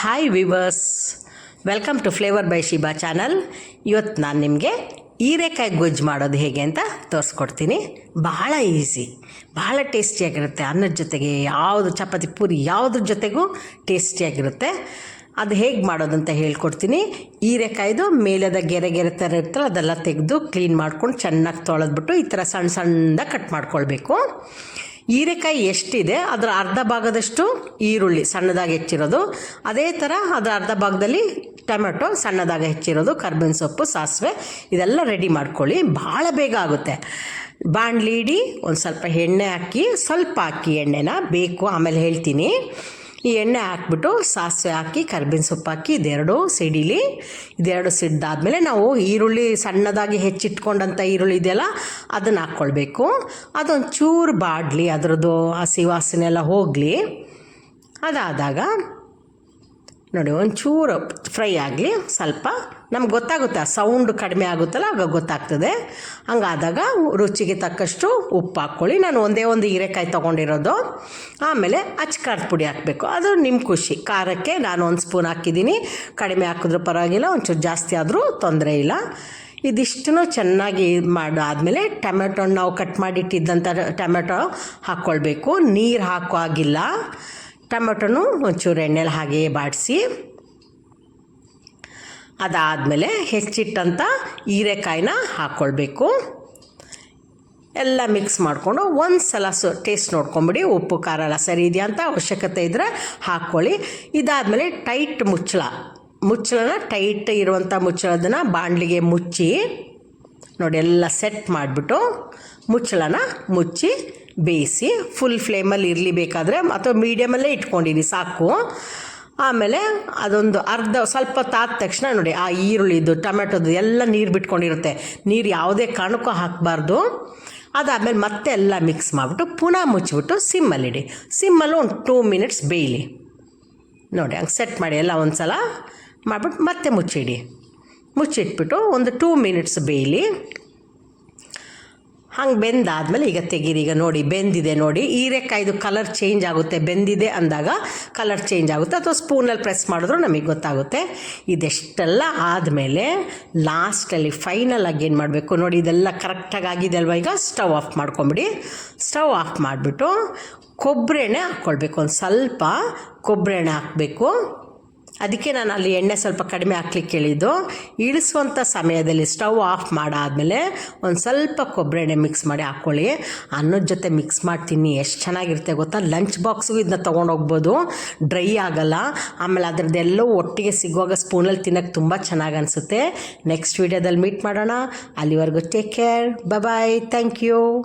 Hi viewers welcome to flavour by Shiba channel ಇವತ್ತು ನಾನು ನಿಮಗೆ ಹೀರೆಕಾಯಿ ಗೊಜ್ಜು ಮಾಡೋದು ಹೇಗೆ ಅಂತ ತೋರಿಸ್ಕೊಡ್ತೀನಿ. ಬಹಳ ಈಸಿ ಬಹಳ ಟೇಸ್ಟಿಯಾಗಿರುತ್ತೆ ಅನ್ನದ ಜೊತೆಗೆ ಯಾವುದು ಚಪಾತಿ ಪೂರಿ ಯಾವುದ್ರ ಜೊತೆಗೂ ಟೇಸ್ಟಿಯಾಗಿರುತ್ತೆ ಅದು ಹೇಗೆ ಮಾಡೋದಂತ ಹೇಳ್ಕೊಡ್ತೀನಿ. ಹೀರೆಕಾಯ್ದು ಮೇಲೆದ ಗೆರೆ ಗೆರೆ ಥರ ಇರ್ತಲ್ಲ ಅದೆಲ್ಲ ತೆಗೆದು ಕ್ಲೀನ್ ಮಾಡ್ಕೊಂಡು ಚೆನ್ನಾಗಿ ತೊಳೆದ್ಬಿಟ್ಟು ಈ ಥರ ಸಣ್ಣ ಸಣ್ಣ ಕಟ್ ಮಾಡ್ಕೊಳ್ಬೇಕು. ಹೀರೆಕಾಯಿ ಎಷ್ಟಿದೆ, ಅದರ ಅರ್ಧ ಭಾಗದಷ್ಟು ಈರುಳ್ಳಿ ಸಣ್ಣದಾಗಿ ಹೆಚ್ಚಿರೋದು. ಅದೇ ಥರ ಅದರ ಅರ್ಧ ಭಾಗದಲ್ಲಿ ಟೊಮೆಟೊ ಸಣ್ಣದಾಗಿ ಹೆಚ್ಚಿರೋದು, ಕರ್ಬೇವಿನ ಸೊಪ್ಪು, ಸಾಸಿವೆ, ಇದೆಲ್ಲ ರೆಡಿ ಮಾಡ್ಕೊಳ್ಳಿ. ಭಾಳ ಬೇಗ ಆಗುತ್ತೆ. ಬಾಣಲಿ ಇಡಿ, ಒಂದು ಸ್ವಲ್ಪ ಎಣ್ಣೆ ಹಾಕಿ, ಸ್ವಲ್ಪ ಹಾಕಿ ಎಣ್ಣೆನ ಬೇಕು, ಆಮೇಲೆ ಹೇಳ್ತೀನಿ. ಈ ಎಣ್ಣೆ ಹಾಕ್ಬಿಟ್ಟು ಸಾಸಿವೆ ಹಾಕಿ, ಕರ್ಬೇವಿನ ಸೊಪ್ಪು ಹಾಕಿ, ಇದೆರಡು ಸಿಡಿಲಿ, ಇದೆರಡು ಸಿಡ್ದಾದ್ಮೇಲೆ ನಾವು ಈರುಳ್ಳಿ ಸಣ್ಣದಾಗಿ ಹೆಚ್ಚಿಟ್ಕೊಂಡಂಥ ಈರುಳ್ಳಿ ಇದೆಯಲ್ಲ, ಅದನ್ನು ಹಾಕ್ಕೊಳ್ಬೇಕು. ಅದೊಂದು ಚೂರು ಬಾಡಲಿ, ಅದರದ್ದು ಹಸಿ ವಾಸನೆ ಎಲ್ಲ ಹೋಗಲಿ. ಅದಾದಾಗ ನೋಡಿ, ಒಂಚೂರು ಫ್ರೈ ಆಗಲಿ, ಸ್ವಲ್ಪ. ನಮ್ಗೆ ಗೊತ್ತಾಗುತ್ತೆ, ಆ ಸೌಂಡ್ ಕಡಿಮೆ ಆಗುತ್ತಲ್ಲ, ಆಗ ಗೊತ್ತಾಗ್ತದೆ. ಹಂಗಾದಾಗ ರುಚಿಗೆ ತಕ್ಕಷ್ಟು ಉಪ್ಪು ಹಾಕ್ಕೊಳ್ಳಿ. ನಾನು ಒಂದೇ ಒಂದು ಹೀರೆಕಾಯಿ ತೊಗೊಂಡಿರೋದು. ಆಮೇಲೆ ಅಚ್ಕಾರದ ಪುಡಿ ಹಾಕಬೇಕು. ಅದು ನಿಮ್ಮ ಖುಷಿ. ಖಾರಕ್ಕೆ ನಾನು ಒಂದು ಸ್ಪೂನ್ ಹಾಕಿದ್ದೀನಿ. ಕಡಿಮೆ ಹಾಕಿದ್ರೂ ಪರವಾಗಿಲ್ಲ, ಒಂಚೂರು ಜಾಸ್ತಿ ಆದರೂ ತೊಂದರೆ ಇಲ್ಲ. ಇದಿಷ್ಟನ್ನು ಚೆನ್ನಾಗಿ ಮಾಡಾದಮೇಲೆ ಟೊಮೆಟೊ ನಾವು ಕಟ್ ಮಾಡಿಟ್ಟಿದ್ದಂಥ ಟೊಮೆಟೊ ಹಾಕ್ಕೊಳ್ಬೇಕು. ನೀರು ಹಾಕೋ ಆಗಿಲ್ಲ ಟೊಮೆಟೊನು ಒಂಚೂರು ಎಣ್ಣೆಲಿ ಹಾಗೆ ಬಾಡಿಸಿ, ಅದಾದಮೇಲೆ ಹೆಚ್ಚಿಟ್ಟಂಥ ಹೀರೆಕಾಯಿನ ಹಾಕ್ಕೊಳ್ಬೇಕು ಎಲ್ಲ ಮಿಕ್ಸ್ ಮಾಡಿಕೊಂಡು ಒಂದು ಸಲ ಸೊ, ಟೇಸ್ಟ್ ನೋಡ್ಕೊಂಬಿಡಿ, ಉಪ್ಪು, ಖಾರ ಎಲ್ಲ ಸರಿ ಇದೆಯಾ ಅಂತ ಅವಶ್ಯಕತೆ ಇದ್ದರೆ ಹಾಕ್ಕೊಳ್ಳಿ. ಇದಾದಮೇಲೆ ಟೈಟ್ ಮುಚ್ಚಳ, ಮುಚ್ಚಳನ ಟೈಟ್ ಇರುವಂಥ ಮುಚ್ಚಳದನ್ನು ಬಾಣಲಿಗೆ ಮುಚ್ಚಿ, ನೋಡಿ ಎಲ್ಲ ಸೆಟ್ ಮಾಡಿಬಿಟ್ಟು ಮುಚ್ಚಳನ ಮುಚ್ಚಿ ಬೇಯಿಸಿ ಫುಲ್ ಫ್ಲೇಮಲ್ಲಿ ಇರಲಿ ಬೇಕಾದರೆ ಅಥವಾ ಮೀಡಿಯಮಲ್ಲೇ ಇಟ್ಕೊಂಡಿನಿ ಸಾಕು. ಆಮೇಲೆ ಅದೊಂದು ಅರ್ಧ, ಸ್ವಲ್ಪ ತಾದ ತಕ್ಷಣ ನೋಡಿ, ಆ ಈರುಳ್ಳಿದು ಟೊಮೆಟೊದು ಎಲ್ಲ ನೀರು ಬಿಟ್ಕೊಂಡಿರುತ್ತೆ. ನೀರು ಯಾವುದೇ ಕಾರಣಕ್ಕೂ ಹಾಕಬಾರ್ದು. ಅದಾದಮೇಲೆ ಮತ್ತೆ ಎಲ್ಲ ಮಿಕ್ಸ್ ಮಾಡಿಬಿಟ್ಟು ಪುನಃ ಮುಚ್ಚಿಬಿಟ್ಟು ಸಿಮ್ಮಲ್ಲಿಡಿ ಸಿಮ್ಮಲ್ಲಿ ಒಂದು ಟೂ ಮಿನಿಟ್ಸ್ ಬೇಯಲಿ. ನೋಡಿ, ಹಂಗೆ ಸೆಟ್ ಮಾಡಿ ಎಲ್ಲ ಒಂದು ಸಲ ಮಾಡಿಬಿಟ್ಟು ಮತ್ತೆ ಮುಚ್ಚಿಡಿ. ಮುಚ್ಚಿಟ್ಬಿಟ್ಟು ಒಂದು ಟೂ ಮಿನಿಟ್ಸ್ ಬೇಯಲಿ. ಹಂಗೆ ಬೆಂದಾದ್ಮೇಲೆ ಈಗ ತೆಗೀರಿ. ಈಗ ನೋಡಿ, ಬೆಂದಿದೆ ನೋಡಿ. ಹೀರೆಕಾಯ್ದು ಕಲರ್ ಚೇಂಜ್ ಆಗುತ್ತೆ. ಬೆಂದಿದೆ ಅಂದಾಗ ಕಲರ್ ಚೇಂಜ್ ಆಗುತ್ತೆ. ಅಥವಾ ಸ್ಪೂನಲ್ಲಿ ಪ್ರೆಸ್ ಮಾಡಿದ್ರು ನಮಗೆ ಗೊತ್ತಾಗುತ್ತೆ. ಇದೆಷ್ಟೆಲ್ಲ ಆದಮೇಲೆ ಲಾಸ್ಟಲ್ಲಿ ಫೈನಲ್ ಆಗಿ ಏನು ಮಾಡಬೇಕು ನೋಡಿ, ಇದೆಲ್ಲ ಕರೆಕ್ಟಾಗಿ ಆಗಿದೆ ಅಲ್ವಾ? ಈಗ ಸ್ಟವ್ ಆಫ್ ಮಾಡ್ಕೊಂಬಿಡಿ. ಸ್ಟವ್ ಆಫ್ ಮಾಡಿಬಿಟ್ಟು ಕೊಬ್ಬರಿ ಎಣ್ಣೆ ಹಾಕ್ಕೊಳ್ಬೇಕು. ಒಂದು ಸ್ವಲ್ಪ ಕೊಬ್ಬರಿ ಎಣ್ಣೆ ಹಾಕಬೇಕು. ಅದಕ್ಕೆ ನಾನು ಅಲ್ಲಿ ಎಣ್ಣೆ ಸ್ವಲ್ಪ ಕಡಿಮೆ ಹಾಕ್ಲಿಕ್ಕೆ ಹೇಳಿದ್ದು. ಇಳಿಸುವಂಥ ಸಮಯದಲ್ಲಿ ಸ್ಟವ್ ಆಫ್ ಮಾಡಾದಮೇಲೆ ಒಂದು ಸ್ವಲ್ಪ ಕೊಬ್ಬರಿ ಎಣ್ಣೆ ಮಿಕ್ಸ್ ಮಾಡಿ ಹಾಕ್ಕೊಳ್ಳಿ ಅನ್ನದ ಜೊತೆ ಮಿಕ್ಸ್ ಮಾಡ್ತೀನಿ, ಎಷ್ಟು ಚೆನ್ನಾಗಿರುತ್ತೆ ಗೊತ್ತಾ? ಲಂಚ್ ಬಾಕ್ಸ್ಗೂ ಇದನ್ನ ತೊಗೊಂಡೋಗ್ಬೋದು. ಡ್ರೈ ಆಗಲ್ಲ. ಆಮೇಲೆ ಅದರದ್ದೆಲ್ಲೋ ಒಟ್ಟಿಗೆ ಸಿಗುವಾಗ ಸ್ಪೂನಲ್ಲಿ ತಿನ್ನೋಕ್ಕೆ ತುಂಬ ಚೆನ್ನಾಗಿ ಅನಿಸುತ್ತೆ. ನೆಕ್ಸ್ಟ್ ವೀಡಿಯೋದಲ್ಲಿ ಮೀಟ್ ಮಾಡೋಣ. ಅಲ್ಲಿವರೆಗೂ take care bye thank you